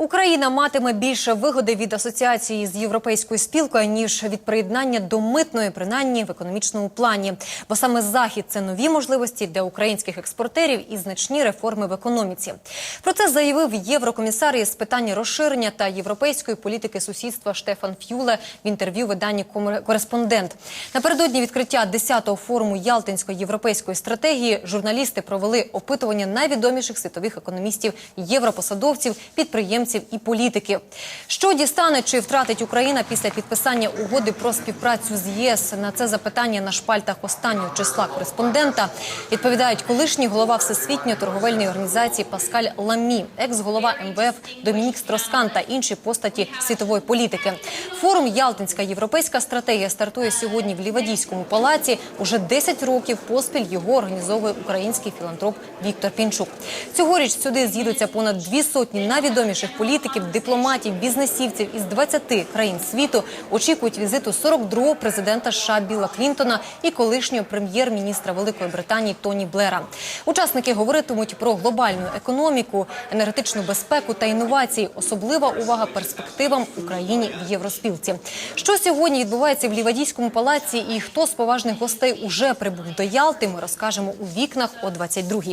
Україна матиме більше вигоди від асоціації з європейською спілкою ніж від приєднання до митної, принаймні в економічному плані. Бо саме захід це нові можливості для українських експортерів і значні реформи в економіці. Про це заявив єврокомісар із питань розширення та європейської політики сусідства Штефан Фюле в інтерв'ю виданні «Комер- Кореспондент. Напередодні відкриття 10-го форуму Ялтинської європейської стратегії журналісти провели опитування найвідоміших світових економістів, європосадовців, підприємців і політиків. Що дістане чи втратить Україна після підписання угоди про співпрацю з ЄС? На це запитання на шпальтах останнього числа кореспондента відповідають колишній голова Всесвітньої торговельної організації Паскаль Ламі, екс-голова МВФ Домінік Строскан та інші постаті світової політики. Форум Ялтинська європейська стратегія стартує сьогодні в Лівадійському палаці. Уже 10 років поспіль його організовує український філантроп Віктор Пінчук. Цьогоріч сюди з'їдуться понад дві сотні найвідоміших політиків, дипломатів, бізнесівців із 20 країн світу. Очікують візиту 42-го президента США Білла Клінтона і колишнього прем'єр-міністра Великої Британії Тоні Блера. Учасники говоритимуть про глобальну економіку, енергетичну безпеку та інновації. Особлива увага перспективам Україні в євроспілці. Що сьогодні відбувається в Лівадійському палаці і хто з поважних гостей уже прибув до Ялти, ми розкажемо у вікнах о 22-й.